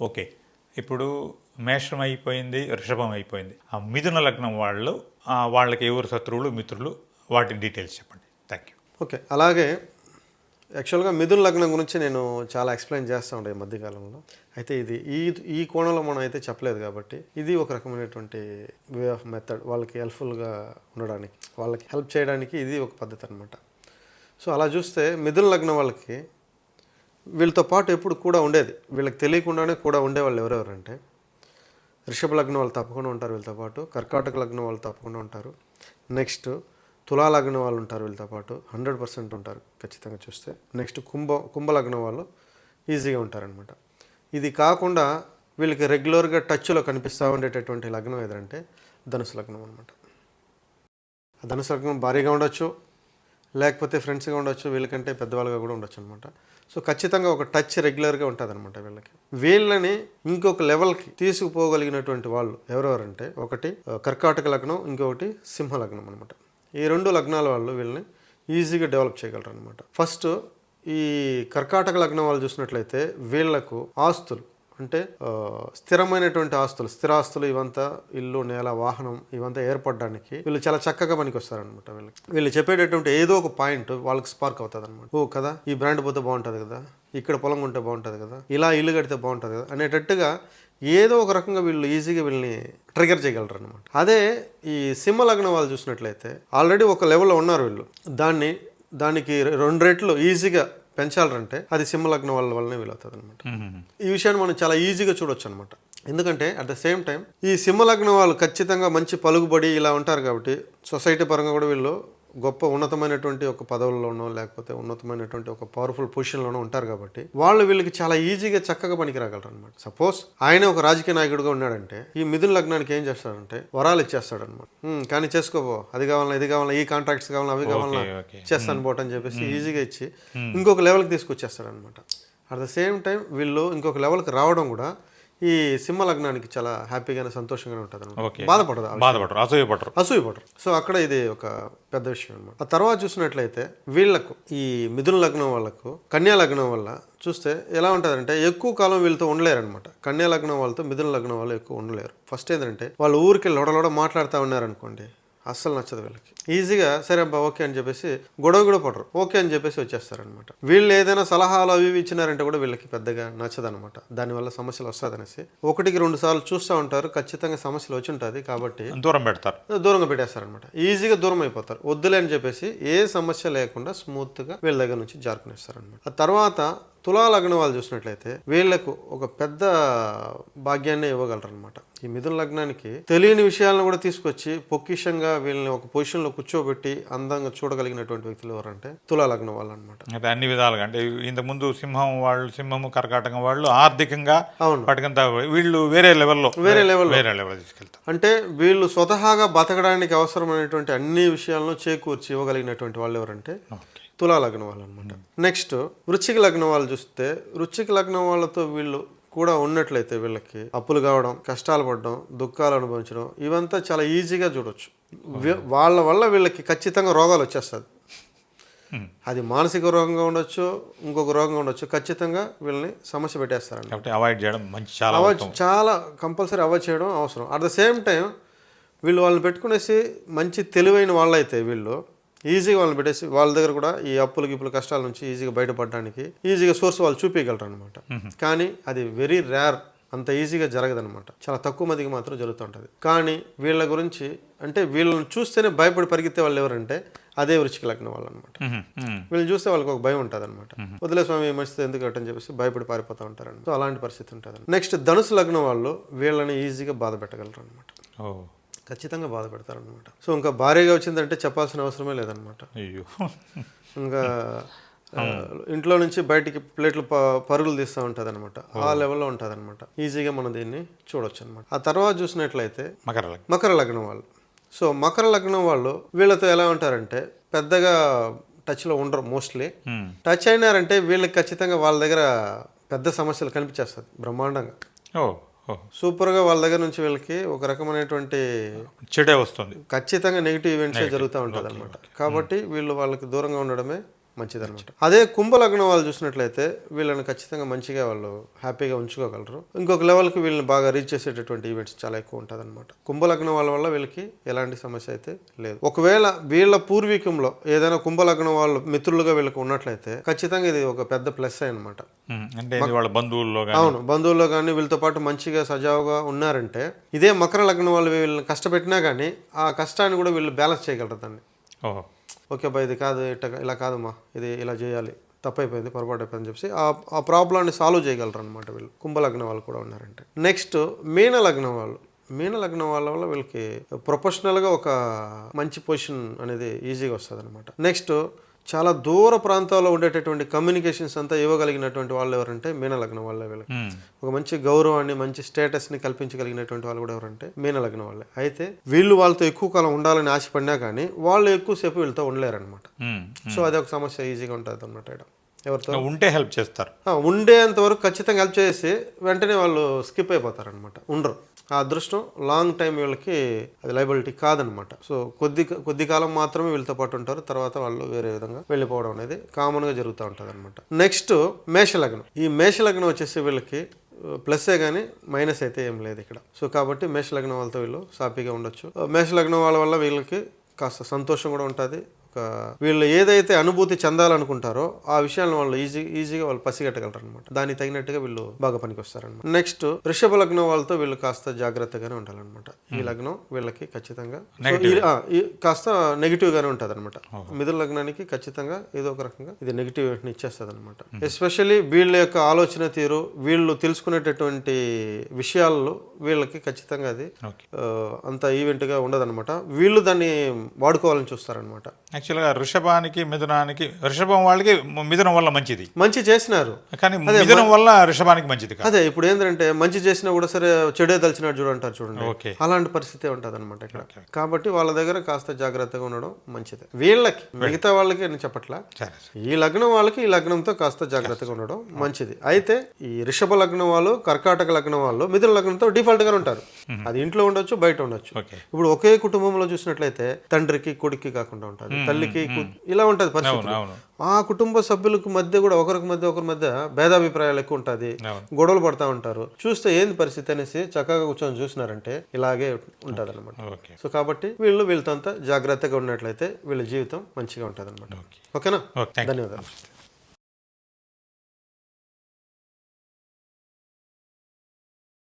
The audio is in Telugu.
ఓకే. ఇప్పుడు మేషం అయిపోయింది వృషభం అయిపోయింది ఆ మిథున లగ్నం వాళ్ళు వాళ్ళకి ఎవరు శత్రువులు మిత్రులు వాటి డీటెయిల్స్ చెప్పండి. Thank you okay. అలాగే యాక్చువల్గా మిథున లగ్నం గురించి నేను చాలా ఎక్స్ప్లెయిన్ చేస్తూ ఉంటాను ఈ మధ్యకాలంలో. అయితే ఇది ఈ ఈ కోణంలో మనం అయితే చెప్పలేదు కాబట్టి ఇది ఒక రకమైనటువంటి వే ఆఫ్ మెథడ్ వాళ్ళకి హెల్ప్ఫుల్గా ఉండడానికి వాళ్ళకి హెల్ప్ చేయడానికి ఇది ఒక పద్ధతి అనమాట సో అలా చూస్తే మిథున లగ్నం వాళ్ళకి వీళ్ళతో పాటు ఎప్పుడు కూడా ఉండేది. వీళ్ళకి తెలియకుండానే కూడా ఉండేవాళ్ళు ఎవరెవరంటే రిషభ లగ్నం వాళ్ళు తప్పకుండా ఉంటారు వీళ్ళతో పాటు కర్కాటక లగ్నం వాళ్ళు తప్పకుండా ఉంటారు. నెక్స్ట్ తులా లగ్నం వాళ్ళు ఉంటారు వీళ్ళతో పాటు హండ్రెడ్ పర్సెంట్ ఉంటారు ఖచ్చితంగా చూస్తే. నెక్స్ట్ కుంభ కుంభ లగ్నం వాళ్ళు ఈజీగా ఉంటారనమాట ఇది కాకుండా వీళ్ళకి రెగ్యులర్గా టచ్లో కనిపిస్తూ ఉండేటటువంటి లగ్నం ఏదంటే ధనుసు లగ్నం అనమాట ధనుసు లగ్నం భారీగా ఉండొచ్చు. లేకపోతే ఫ్రెండ్స్గా ఉండొచ్చు వీళ్ళకంటే పెద్దవాళ్ళుగా కూడా ఉండొచ్చు అనమాట సో ఖచ్చితంగా ఒక టచ్ రెగ్యులర్గా ఉంటుంది అనమాట వీళ్ళకి. వీళ్ళని ఇంకొక లెవెల్కి తీసుకుపోగలిగినటువంటి వాళ్ళు ఎవరెవరంటే ఒకటి కర్కాటక లగ్నం ఇంకొకటి సింహ లగ్నం అనమాట ఈ రెండు లగ్నాల వాళ్ళు వీళ్ళని ఈజీగా డెవలప్ చేయగలరు అనమాట ఫస్ట్ ఈ కర్కాటక లగ్నం వాళ్ళు చూసినట్లయితే వీళ్ళకు ఆస్తులు అంటే స్థిరమైనటువంటి ఆస్తులు స్థిరాస్తులు ఇవంతా ఇల్లు నేల వాహనం ఇవంతా ఏర్పడడానికి వీళ్ళు చాలా చక్కగా పనికి వస్తారనమాట వీళ్ళకి. వీళ్ళు చెప్పేటటువంటి ఏదో ఒక పాయింట్ వాళ్ళకి స్పార్క్ అవుతుంది అనమాట ఓ కదా ఈ బ్రాండ్ పోతే బాగుంటుంది కదా ఇక్కడ పొలం ఉంటే బాగుంటుంది కదా ఇలా ఇల్లు కడితే బాగుంటుంది కదా అనేటట్టుగా ఏదో ఒక రకంగా వీళ్ళు ఈజీగా వీళ్ళని ట్రిగర్ చేయగలరు అనమాట అదే ఈ సింహ లగ్నం వాళ్ళు చూసినట్లయితే ఆల్రెడీ ఒక లెవెల్లో ఉన్నారు వీళ్ళు. దాన్ని దానికి రెండు రెట్లు ఈజీగా పెంచాలంటే అది సింహ లగ్నం వాళ్ళ వల్లనే వీలవుతుంది అనమాట ఈ విషయాన్ని మనం చాలా ఈజీగా చూడొచ్చు అనమాట ఎందుకంటే అట్ ద సేమ్ టైం ఈ సింహ లగ్నం వాళ్ళు ఖచ్చితంగా మంచి పలుకుబడి ఇలా ఉంటారు కాబట్టి సొసైటీ పరంగా కూడా వీళ్ళు గొప్ప ఉన్నతమైనటువంటి ఒక పదవుల్లోనో లేకపోతే ఉన్నతమైనటువంటి ఒక పవర్ఫుల్ పొజిషన్లోనో ఉంటారు కాబట్టి వాళ్ళు వీళ్ళకి చాలా ఈజీగా చక్కగా పనికి రాగలరు అనమాట సపోజ్ ఆయన ఒక రాజకీయ నాయకుడిగా ఉన్నాడంటే ఈ మిథున లగ్నానికి ఏం చేస్తాడంటే వరాలు ఇచ్చేస్తాడు అనమాట కానీ చేసుకోబో అది కావాలన్నా ఇది కావాలన్నా ఈ కాంట్రాక్ట్స్ కావాలన్నా అవి కావాలన్నా చేస్తాను బోట్ అని చెప్పేసి ఈజీగా ఇచ్చి ఇంకొక లెవెల్కి తీసుకొచ్చేస్తాడు అనమాట అట్ ద సేమ్ టైం వీళ్ళు ఇంకొక లెవెల్కి రావడం కూడా ఈ సింహ లగ్నానికి చాలా హ్యాపీగానే సంతోషంగానే ఉంటుంది అనమాట. బాధపడదు బాధపడరు అసూయపడరు. అసూయపడరు. సో అక్కడ ఇది ఒక పెద్ద విషయం అనమాట ఆ తర్వాత చూసినట్లయితే వీళ్ళకు ఈ మిథున లగ్నం వాళ్ళకు కన్యా లగ్నం వల్ల చూస్తే ఎలా ఉంటుందంటే ఎక్కువ కాలం వీళ్ళతో ఉండలేరు అనమాట కన్యా లగ్నం వాళ్ళతో మిథున లగ్నం వాళ్ళు ఎక్కువ ఉండలేరు. ఫస్ట్ ఏంటంటే వాళ్ళు ఊరికి లొడలొడ మాట్లాడుతూ ఉన్నారనుకోండి అస్సలు నచ్చదు వీళ్ళకి. ఈజీగా సరే అబ్బా ఓకే అని చెప్పేసి గొడవ కూడా పడరు. ఓకే అని చెప్పేసి వచ్చేస్తారనమాట వీళ్ళు ఏదైనా సలహాలు అవి ఇవి ఇచ్చినారంటే కూడా వీళ్ళకి పెద్దగా నచ్చదనమాట దానివల్ల సమస్యలు వస్తుందనేసి. ఒకటికి రెండు సార్లు చూస్తూ ఉంటారు ఖచ్చితంగా సమస్యలు వచ్చి ఉంటుంది కాబట్టి దూరం పెడతారు. దూరంగా పెట్టేస్తారనమాట ఈజీగా దూరం అయిపోతారు. వద్దులే అని చెప్పేసి ఏ సమస్య లేకుండా స్మూత్గా వీళ్ళ దగ్గర నుంచి జారుకునేస్తారనమాట ఆ తర్వాత తులా లగ్నం వాళ్ళు చూసినట్లయితే వీళ్ళకు ఒక పెద్ద భాగ్యాన్ని ఇవ్వగలరు అనమాట ఈ మిథున లగ్నానికి తెలియని విషయాలను కూడా తీసుకొచ్చి పొక్కిషంగా వీళ్ళని ఒక పొజిషన్లో కూర్చోబెట్టి అందంగా చూడగలిగినటువంటి వ్యక్తులు ఎవరంటే తులా లగ్నం వాళ్ళు అనమాట అయితే అన్ని విధాలుగా అంటే ఇంతకుముందు సింహం వాళ్ళు సింహము కర్కాటకం వాళ్ళు ఆర్థికంగా అవును. వాటికంతా వీళ్ళు వేరే లెవెల్లో వేరే level లో. వేరే లెవెల్ తీసుకెళ్తారు అంటే వీళ్ళు స్వతహాగా బతకడానికి అవసరమైనటువంటి అన్ని విషయాలను చేకూర్చి ఇవ్వగలిగినటువంటి వాళ్ళు ఎవరంటే తులా లగ్నం వాళ్ళు అనమాట నెక్స్ట్ వృచ్చిక లగ్నం వాళ్ళు చూస్తే వృచ్చిక లగ్నం వాళ్ళతో వీళ్ళు కూడా ఉన్నట్లయితే వీళ్ళకి అప్పులు కావడం కష్టాలు పడడం దుఃఖాలు అనుభవించడం ఇవంతా చాలా ఈజీగా చూడొచ్చు. వీ- వాళ్ళ వల్ల వీళ్ళకి ఖచ్చితంగా రోగాలు వచ్చేస్తుంది అది మానసిక రోగంగా ఉండొచ్చు ఇంకొక రోగంగా ఉండొచ్చు ఖచ్చితంగా వీళ్ళని సమస్య పెట్టేస్తారండి అవాయిడ్ చేయడం మంచి చాలా అవాయిడ్ చాలా కంపల్సరీ అవాయిడ్ చేయడం అవసరం. అట్ ద సేమ్ టైం వీళ్ళు వాళ్ళని పెట్టుకునేసి మంచి తెలివైన వాళ్ళైతే వీళ్ళు ఈజీగా వాళ్ళని పెట్టేసి వాళ్ళ దగ్గర కూడా ఈ అప్పులు గిప్పులు కష్టాల నుంచి ఈజీగా బయటపడడానికి ఈజీగా సోర్స్ వాళ్ళు చూపించగలరు అనమాట కానీ అది వెరీ రేర్ అంత ఈజీగా జరగదనమాట చాలా తక్కువ మందికి మాత్రం జరుగుతుంటుంది. కానీ వీళ్ళ గురించి అంటే వీళ్ళని చూస్తేనే భయపడి పరిగెత్తే వాళ్ళు ఎవరంటే అదే వృచ్చిక లగ్నం వాళ్ళు అనమాట. వీళ్ళని చూస్తే వాళ్ళకి ఒక భయం ఉంటుంది అనమాట వదిలే స్వామి మంచిది ఎందుకు అని చెప్పేసి భయపడి పారిపోతూ ఉంటారండి సో అలాంటి పరిస్థితి ఉంటుంది నెక్స్ట్ ధనుసు లగ్నం వాళ్ళు వీళ్ళని ఈజీగా బాధ పెట్టగలరు అనమాట ఖచ్చితంగా బాధ పెడతారు అనమాట సో ఇంకా భారీగా వచ్చిందంటే చెప్పాల్సిన అవసరమే లేదనమాట అయ్యో. ఇంకా ఇంట్లో నుంచి బయటికి ప్లేట్లు పరుగులు తీస్తూ ఉంటుంది అనమాట ఆ లెవెల్లో ఉంటుంది అనమాట ఈజీగా మనం దీన్ని చూడొచ్చు అనమాట ఆ తర్వాత చూసినట్లయితే మకర లగ్నం. మకర లగ్నం వాళ్ళు. సో మకర లగ్నం వాళ్ళు వీళ్ళతో ఎలా ఉంటారంటే పెద్దగా టచ్లో ఉండరు మోస్ట్లీ. టచ్ అయినారంటే వీళ్ళకి ఖచ్చితంగా వాళ్ళ దగ్గర పెద్ద సమస్యలు కనిపించేస్తుంది బ్రహ్మాండంగా. సూపర్గా వాళ్ళ దగ్గర నుంచి వీళ్ళకి ఒక రకమైనటువంటి చెడే వస్తుంది. ఖచ్చితంగా నెగిటివ్ ఈవెంట్సే జరుగుతూ ఉంటుంది అనమాట కాబట్టి వీళ్ళు వాళ్ళకి దూరంగా ఉండడమే మంచిదన్నమాట. అదే కుంభ లగ్నం వాళ్ళు చూసినట్లయితే వీళ్ళని ఖచ్చితంగా మంచిగా వాళ్ళు హ్యాపీగా ఉంచుకోగలరు. ఇంకొక లెవెల్కి వీళ్ళని బాగా రీచ్ చేసేటటువంటి ఈవెంట్స్ చాలా ఎక్కువ ఉంటుంది అనమాట కుంభ లగ్నం వాళ్ళ వల్ల వీళ్ళకి ఎలాంటి సమస్య అయితే లేదు. ఒకవేళ వీళ్ళ పూర్వీకంలో ఏదైనా కుంభ లగ్నం వాళ్ళు మిత్రులుగా వీళ్ళకి ఉన్నట్లయితే ఖచ్చితంగా ఇది ఒక పెద్ద ప్లస్ అనమాట అంటే వాళ్ళ బంధువుల్లో అవును బంధువుల్లో కానీ వీళ్ళతో పాటు మంచిగా సజావుగా ఉన్నారంటే ఇదే మకర లగ్నం వాళ్ళు వీళ్ళని కష్టపెట్టినా కానీ ఆ కష్టాన్ని కూడా వీళ్ళు బ్యాలెన్స్ చేయగలరు దాన్ని. ఓహో. ఓకే అబ్బా ఇది కాదు ఇట్ట ఇలా కాదమ్మా ఇది ఇలా చేయాలి తప్పైపోయింది పొరపాటు అయిపోయింది చెప్పి ఆ ఆ ప్రాబ్లాన్ని సాల్వ్ చేయగలరు అనమాట వీళ్ళు. కుంభలగ్నం వాళ్ళు కూడా ఉన్నారంటే. నెక్స్ట్ మీన లగ్నం వాళ్ళు. మీన లగ్నం వాళ్ళ వల్ల వీళ్ళకి ప్రొఫెషనల్గా ఒక మంచి పొజిషన్ అనేది ఈజీగా వస్తుంది అనమాట నెక్స్ట్ చాలా దూర ప్రాంతాల్లో ఉండేటటువంటి కమ్యూనికేషన్స్ అంతా ఇవ్వగలిగినటువంటి వాళ్ళు ఎవరంటే మీన లగ్నం వాళ్ళే వీళ్ళకి. ఒక మంచి గౌరవాన్ని మంచి స్టేటస్ని కల్పించగలిగినటువంటి వాళ్ళు కూడా ఎవరంటే మీన లగ్నం వాళ్ళే. అయితే వీళ్ళు వాళ్ళతో ఎక్కువ కాలం ఉండాలని ఆశపడినా కానీ వాళ్ళు ఎక్కువసేపు వీళ్ళతో ఉండలేరన్నమాట. ఉమ్. సో అది ఒక సమస్య ఈజీగా ఉంటుంది ఇక్కడ ఎవరితో? ఉంటే హెల్ప్ చేస్తారు. ఉండేంత వరకు ఖచ్చితంగా హెల్ప్ చేసి వెంటనే వాళ్ళు స్కిప్ అయిపోతారనమాట ఉండరు. ఆ అదృష్టం లాంగ్ టైం వీళ్ళకి అది లైబిలిటీ కాదనమాట. సో కొద్ది కొద్ది కాలం మాత్రమే వీళ్ళతో పాటు ఉంటారు. తర్వాత వాళ్ళు వేరే విధంగా వెళ్ళిపోవడం అనేది కామన్గా జరుగుతూ ఉంటుంది అనమాట నెక్స్ట్ మేషలగ్నం. ఈ మేషలగ్నం వచ్చేసి వీళ్ళకి ప్లస్సే కానీ మైనస్ అయితే ఏం లేదు ఇక్కడ. సో కాబట్టి మేషలగ్నం వాళ్ళతో వీళ్ళు సాపీగా ఉండొచ్చు. మేషలగ్నం వాళ్ళ వల్ల వీళ్ళకి కాస్త సంతోషం కూడా ఉంటుంది. వీళ్ళు ఏదైతే అనుభూతి చెందాలనుకుంటారో ఆ విషయాలను వాళ్ళు ఈజీ ఈజీగా వాళ్ళు పసిగట్టగలరు అనమాట దానికి తగినట్టుగా వీళ్ళు బాగా పనికి వస్తారనమాట నెక్స్ట్ వృషభ లగ్నం వాళ్ళతో వీళ్ళు కాస్త జాగ్రత్తగానే ఉండాలన్నమాట. ఈ లగ్నం వీళ్ళకి ఖచ్చితంగా కాస్త నెగిటివ్ గానే ఉంటుంది అనమాట మిథున లగ్నానికి ఖచ్చితంగా ఏదో ఒక రకంగా ఇది నెగిటివ్ ఇచ్చేస్తుంది అనమాట ఎస్పెషల్లీ వీళ్ళ యొక్క ఆలోచన తీరు వీళ్ళు తెలుసుకునేటటువంటి విషయాల్లో వీళ్ళకి ఖచ్చితంగా అది అంత ఈవెంట్గా ఉండదన్నమాట. వీళ్ళు దాన్ని వాడుకోవాలని చూస్తారనమాట యాక్చువల్గా వృషభానికి మిథునానికి వృషభం వాళ్ళకి మిథునం వల్ల మంచిది. మంచి చేసినారు. కానీ మిథునం వల్ల వృషభానికి మంచిది అదే ఇప్పుడు ఏంటంటే మంచి చేసినా కూడా సరే చెడే తలిచినట్టు చూడంటారు చూడండి. ఓకే. అలాంటి పరిస్థితి ఉంటుంది అనమాట ఇక్కడ కాబట్టి వాళ్ళ దగ్గర కాస్త జాగ్రత్తగా ఉండడం మంచిది. వీళ్ళకి మిగతా వాళ్ళకి నేను చెప్పట్లా? ఈ లగ్నం వాళ్ళకి ఈ లగ్నంతో కాస్త జాగ్రత్తగా ఉండడం మంచిది. అయితే ఈ రిషభ లగ్నం వాళ్ళు కర్కాటక లగ్నం వాళ్ళు మిథున లగ్నంతో డిఫాల్ట్గా ఉంటారు అది ఇంట్లో ఉండొచ్చు బయట ఉండొచ్చు. ఇప్పుడు ఒకే కుటుంబంలో చూసినట్లయితే తండ్రికి కొడుక్కి కాకుండా ఉంటుంది. తల్లికి ఇలా ఉంటుంది పరిస్థితి ఆ కుటుంబ సభ్యులకు మధ్య కూడా ఒకరికి మధ్య ఒకరి మధ్య భేదాభిప్రాయాలు ఎక్కువ ఉంటుంది. గొడవలు పడతా ఉంటారు. చూస్తే ఏంది పరిస్థితి అనేసి చక్కగా కూర్చొని చూసినారంటే ఇలాగే ఉంటుంది అనమాట సో కాబట్టి వీళ్ళు వీళ్ళతో అంతా జాగ్రత్తగా ఉన్నట్లయితే వీళ్ళ జీవితం మంచిగా ఉంటుంది అనమాట ఓకేనా? ధన్యవాదాలు.